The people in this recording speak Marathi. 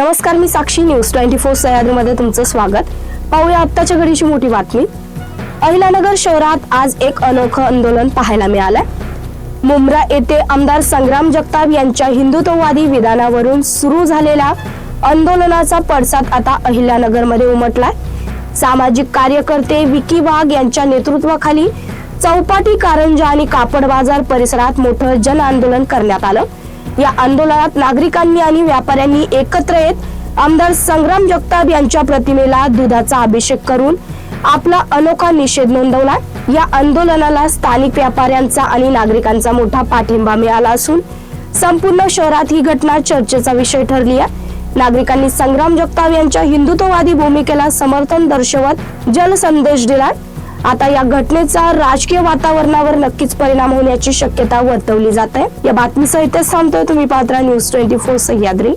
नमस्कार मी साक्षी न्यूज. ट्वेंटी फोर सह्याद्रीमध्ये तुमचं स्वागत. पाहूया आत्ताच्या घडीची मोठी बातमी. अहिलानगर शहरात आज एक अनोखं आंदोलन पाहायला मिळालंय. मुंब्रा येथे आमदार संग्राम जगताप यांच्या हिंदुत्ववादी विधानावरून सुरू झालेल्या आंदोलनाचा पडसाद आता अहिल्यानगरमध्ये उमटलाय. सामाजिक कार्यकर्ते विकी वाघ यांच्या नेतृत्वाखाली चौपाटी कारंजा आणि कापड बाजार परिसरात मोठं जन आंदोलन करण्यात आलं. या आंदोलनात नागरिकांनी आणि व्यापाऱ्यांनी एकत्र येत आमदार संग्राम जगताप यांच्या प्रतिमेला दुधाचा अभिषेक करून आपला अनोखा निषेध नोंदवला. या आंदोलनाला स्थानिक व्यापाऱ्यांचा आणि नागरिकांचा मोठा पाठिंबा मिळाला असून संपूर्ण शहरात ही घटना चर्चेचा विषय ठरली आहे. नागरिकांनी संग्राम जगताप यांच्या हिंदुत्ववादी भूमिकेला समर्थन दर्शवत जलसंदेश दिला आता या घटनेचा राजकीय वातावरणावर नक्कीच परिणाम होण्याची शक्यता वर्तवली जात आहे. या बातमीसह इथेच थांबतोय तुम्ही Patra news twenty four Sahyadri.